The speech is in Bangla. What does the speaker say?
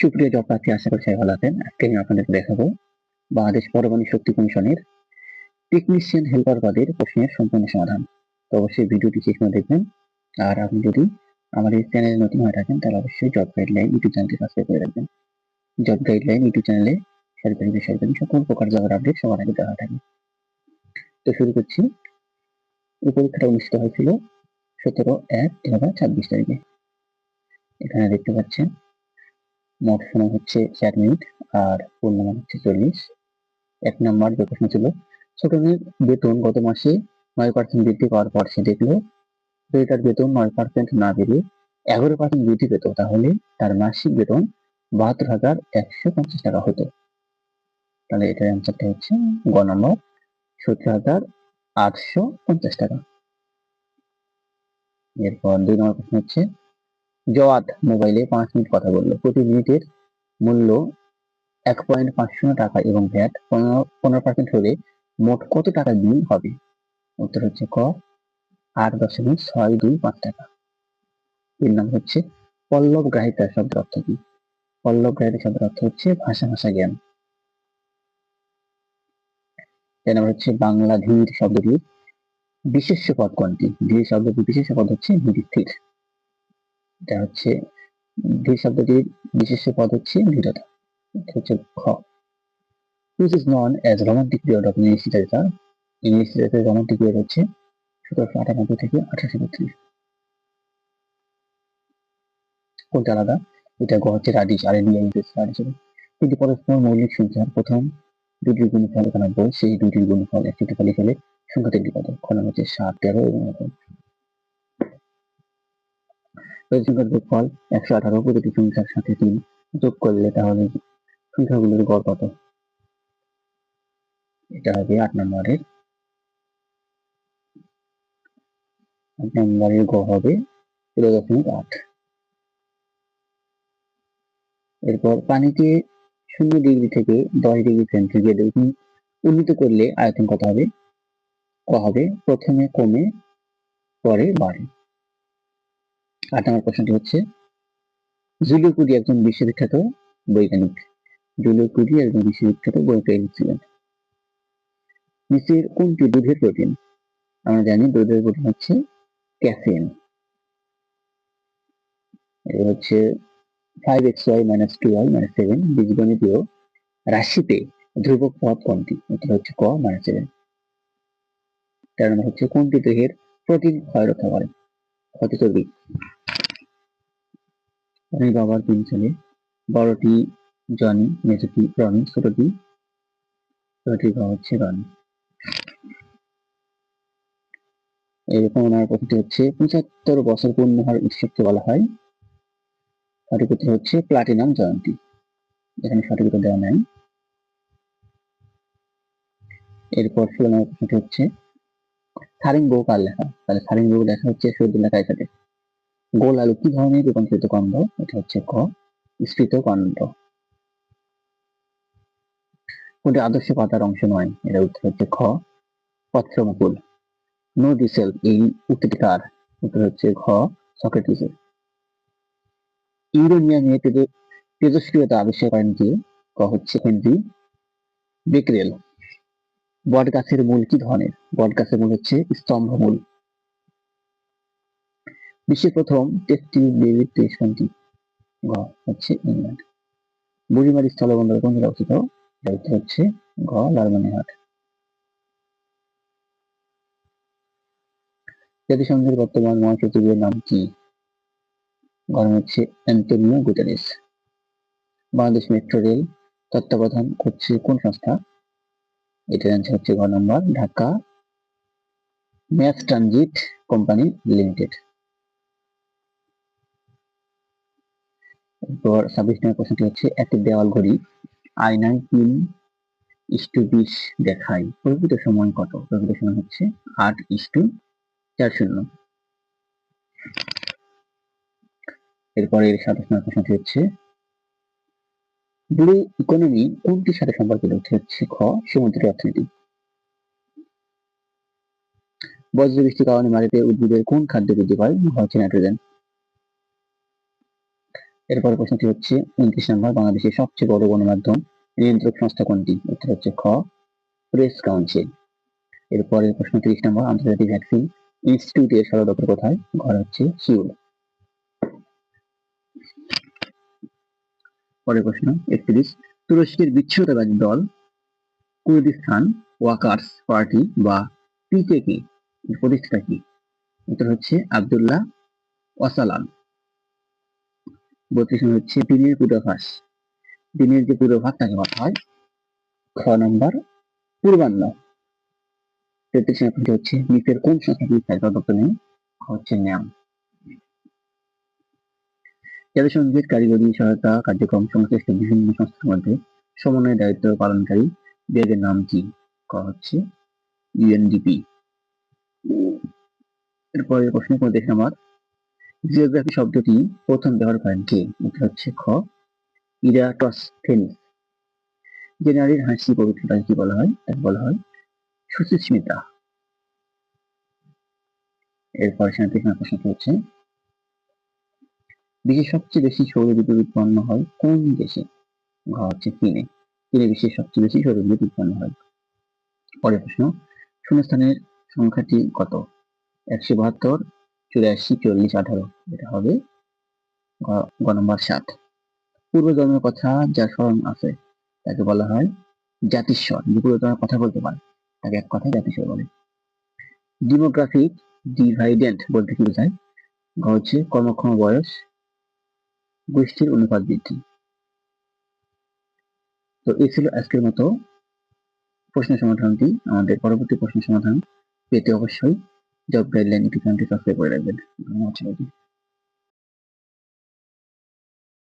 সুপ্রিয় জব প্রার্থী আশা করি সবাই ভালো আছেন। আজকে আমি আপনাদের দেখাবো বাংলাদেশ পরমাণু শক্তি কমিশনের টেকনিশিয়ান হেল্পার পদের প্রশ্নের সম্পূর্ণ সমাধান। তো অবশ্যই ভিডিওটি শেষ করে দেখবেন। আর আপনি যদি আমাদের চ্যানেলে নতুন হয়ে থাকেন, তাহলে অবশ্যই জব গাইডলাইন ইউটিউব চ্যানেলটি সাবস্ক্রাইব করে রাখবেন। জব গাইডলাইন ইউটিউব চ্যানেলে সরকারি বেসরকারি সকল প্রকার জবের আপডেট সবার আগে দেওয়া থাকে। তো শুরু করছি। এই পরীক্ষাটা অনুষ্ঠিত হয়েছিল সতেরো এক দু হাজার ছাব্বিশ তারিখে। এখানে দেখতে পাচ্ছেন মোট সময় হচ্ছে চার মিনিট আর পূর্ণমান হচ্ছে চল্লিশ। এক নম্বর যে প্রশ্ন ছিল ছোটনের বেতন গত মাসে নয় পার্সেন্ট বৃদ্ধি পাওয়ার পর সে দেখল তার বেতন নয় পার্সেন্ট না বেড়ে এগারো পার্সেন্ট বৃদ্ধি পেত, তাহলে তার মাসিক বেতন বাহাত্তর হাজার একশো পঞ্চাশ টাকা হতো। তাহলে এটার অ্যান্সারটা হচ্ছে গ নম্বর, সত্তর হাজার আটশো পঞ্চাশ টাকা। এরপর দুই নম্বর প্রশ্ন হচ্ছে জওয়াদ মোবাইলে পাঁচ মিনিট কথা বলল। প্রতি মিনিটের মূল্য এক পয়েন্ট পাঁচ শূন্য টাকা এবং ভ্যাট পনেরো পার্সেন্ট হলে মোট কত টাকা বিল হবে? উত্তর হচ্ছে ক, আট দশমিক ছয় দুই পাঁচ টাকা। এর নাম হচ্ছে পল্লব গ্রাহিতা শব্দের অর্থ কি? পল্লব গ্রাহিতা শব্দের অর্থ হচ্ছে ভাষা ভাষা জ্ঞান। এর নাম হচ্ছে বাংলা ধীর শব্দটির বিশেষ্য পদ কোনটি? ধীর শব্দটির বিশেষ্য পদ হচ্ছে ধীর। এটা হচ্ছে ধীর শব্দটির বিশেষ্য পদ হচ্ছে ধীরতা হচ্ছে খ। Which is known as romantic period of English literature English literature romantic period হচ্ছে সতেরোশো আটানব্বই থেকে আঠারোশো বত্রিশ। কোনটা আলাদা? এটা হচ্ছে রাডিশ আর এডিআই রাডিশ কিন্তু পরস্পর মৌলিক সংখ্যার প্রথম দুটির গুণফল একানব্বই, সেই দুটির গুণফল একটি ফেলে সংখ্যা তিনটি কত খ নাম হচ্ছে সাত, তেরো এবং প্রতি সংখ্যার যোগফল একশো আঠারো, প্রতিটি সংখ্যার সাথে তিন। যোগ করলে তাহলে সংখ্যাগুলোর গড় কত? এটা হবে আট নম্বরের। আট নম্বরের হবে তেরো দশমিক আট। এরপর পানিকে শূন্য ডিগ্রি থেকে দশ ডিগ্রি সেন্টিগ্রেড উন্নীত করলে আয়তন কত হবে? ক হবে প্রথমে কমে, পরে বাড়ে। আট নম্বর প্রশ্নটি হচ্ছে, জুলিও কুরি একজন বিশ্ববিখ্যাত বৈজ্ঞানিক। জুলিও কুরি একজন বিশ্ববিখ্যাত বৈজ্ঞানিক ছিলেন। নিচের কোনটি দুধের প্রোটিন? আমরা জানি দুধের প্রোটিন হচ্ছে ক্যাফিন এটা হচ্ছে five X Y minus two Y minus seven বীজগণিতীয় রাশিতে ধ্রুবক পদ কোনটি? এটা হচ্ছে ক মাইনাস সেভেন তার নম্বর হচ্ছে কোনটি দেহের প্রোটিন ক্ষয় রক্ষা করে ক্ষতি চর্বি অনেক বাবার তিন ছেলে। বড়টি জনি মেজটি রনি, ছোটটি ছোটটি হচ্ছে রনি। এরকম ওনার কথাটি হচ্ছে পঁচাত্তর বছর পূর্ণ হওয়ার উৎসবকে বলা হয়। সঠিক উত্তর হচ্ছে প্লাটিনাম জয়ন্তী। এখানে সঠিক উত্তর দেওয়া নাই। এরপর ষোলো নম্বর প্রশ্নটি হচ্ছে থারিং বউ কার লেখা? তাহলে থারিং বউ লেখা হচ্ছে শহীদুল্লাহ কায়সাদের গোল আলু কি ধরনের রূপান্তরিত কন্দ এটা হচ্ছে ক স্ফীত কন্দ কোনটি আদর্শ পাতার অংশ নয়? এটা উত্তর হচ্ছে খ। পত্রমুকুল নো ডিসেল এই উক্তিটি কার? উত্তর হচ্ছে ঘ। সক্রেটিসের ইউরেনিয়ামে তেজস্ক্রিয়তা আবিষ্কার করেন কে? ক হচ্ছে হেনরি বেকরেল। বট গাছের মূল কি ধরনের? বট গাছের মূল হচ্ছে স্তম্ভ মূল বিশ্বের প্রথম টেস্টি বেবি দেশ কোনটি গ, হচ্ছে ইংল্যান্ড। বুড়িমারি স্থলবন্দর কোন জেলা অবস্থিত? হচ্ছে গ, লালমনিরহাট। জাতিসংঘের বর্তমান মহাসচিবের নাম কি? গরম হচ্ছে Antonio Guterres Bangladesh metro rail তত্ত্বাবধান করছে কোন সংস্থা? এটার অ্যান্সার হচ্ছে ঘ নম্বর, Dhaka mass transit company limited. এরপর ছাব্বিশ নম্বর প্রশ্নটি হচ্ছে একটি দেওয়াল ঘড়ি। আয়নায় তিন ইস্টু বিশ দেখায়। প্রকৃত সময় কত? প্রকৃত সময় হচ্ছে আট ইস্টু চার শূন্য। এরপরে সাতাশ নম্বর প্রশ্নটি হচ্ছে ব্লু ইকোনমি কোনটির সাথে সম্পর্কিত? হচ্ছে খ, সমুদ্রের অর্থনীতি। বজ্র বৃষ্টির কারণে মাটিতে উদ্ভিদের কোন খাদ্য বৃদ্ধি পায়? হচ্ছে নাইট্রোজেন এরপর প্রশ্নটি হচ্ছে, উনত্রিশ নম্বর বাংলাদেশের সবচেয়ে বড় গণমাধ্যম নিয়ন্ত্রক সংস্থা কোনটি? উত্তর হচ্ছে খ, প্রেস কাউন্সিল। এরপরের প্রশ্ন তিরিশ নম্বর, আন্তর্জাতিক ভ্যাকসিন ইনস্টিটিউটের সদর দপ্তর কোথায়? ঘর হচ্ছে সিউল। পরের প্রশ্ন, একত্রিশ, তুরস্কের বিচ্ছিন্নতাবাদী দল কুর্দিস্তান ওয়াকার্স পার্টি বা পিকেকে এর প্রতিষ্ঠাতা কি? উত্তর হচ্ছে আব্দুল্লাহ ওয়াসালাম বত্রিশ নম্বর হচ্ছে দিনের পূর্বাভাস। দিনের যে পূর্বাভাস তাকে বলা হয় খ নম্বর পূর্বাহ্ন। তেত্রিশ নম্বর হচ্ছে? নিচের কোন স্থায়ী নেই? হচ্ছে ন্যাম। জাতিসংঘের কারিগরি সহায়তা কার্যক্রম সংশ্লিষ্ট বিভিন্ন সংস্থার মধ্যে সমন্বয় দায়িত্ব পালনকারী বিভাগের নাম কি? ক হচ্ছে ইউএনডিপি এরপরে প্রশ্ন পঁয়ত্রিশ নম্বর জিওগ্রাফি শব্দটি প্রথম ব্যবহার করেন কে? উত্তর হচ্ছে খ। ইরাটসথেনিস যে নারীর হাসি পবিত্রতাকে কি বলা হয়? তাকে বলা হয় সুচিস্মিতা এরপর সাঁত্রিশ নম্বর প্রশ্নটি হচ্ছে, বিশ্বের সবচেয়ে বেশি সৌর বিদ্যুৎ উৎপন্ন হয় কোন দেশে? ঘ হচ্ছে চীনে। চীনে বিশ্বের সবচেয়ে বেশি সৌর বিদ্যুৎ উৎপন্ন হয়। পরের প্রশ্ন, শূন্যস্থানের সংখ্যাটি কত? একশো বাহাত্তর চুরাশি চল্লিশ আঠারো, এটা হবে গ- নম্বর সাত। পূর্বজন্মের কথা যার স্মরণ আছে, তাকে বলা হয় জাতিস্বর। যে পূর্বজন্মের কথা বলতে পারে, তাকে এক কথায় জাতিস্বর বলে। ডিমোগ্রাফিক ডিভাইডেন্ট বলতে কি বোঝায়? গ হচ্ছে কর্মক্ষম বয়স, গোষ্ঠীর অনুপাত বৃদ্ধি। তো এই ছিল আজকের মতো প্রশ্ন সমাধানটি। আমাদের পরবর্তী প্রশ্ন সমাধান পেতে অবশ্যই জব গাইডলাইন একটু সাবস্ক্রাইব করে রাখবেন। ধন্যবাদ সবাইকে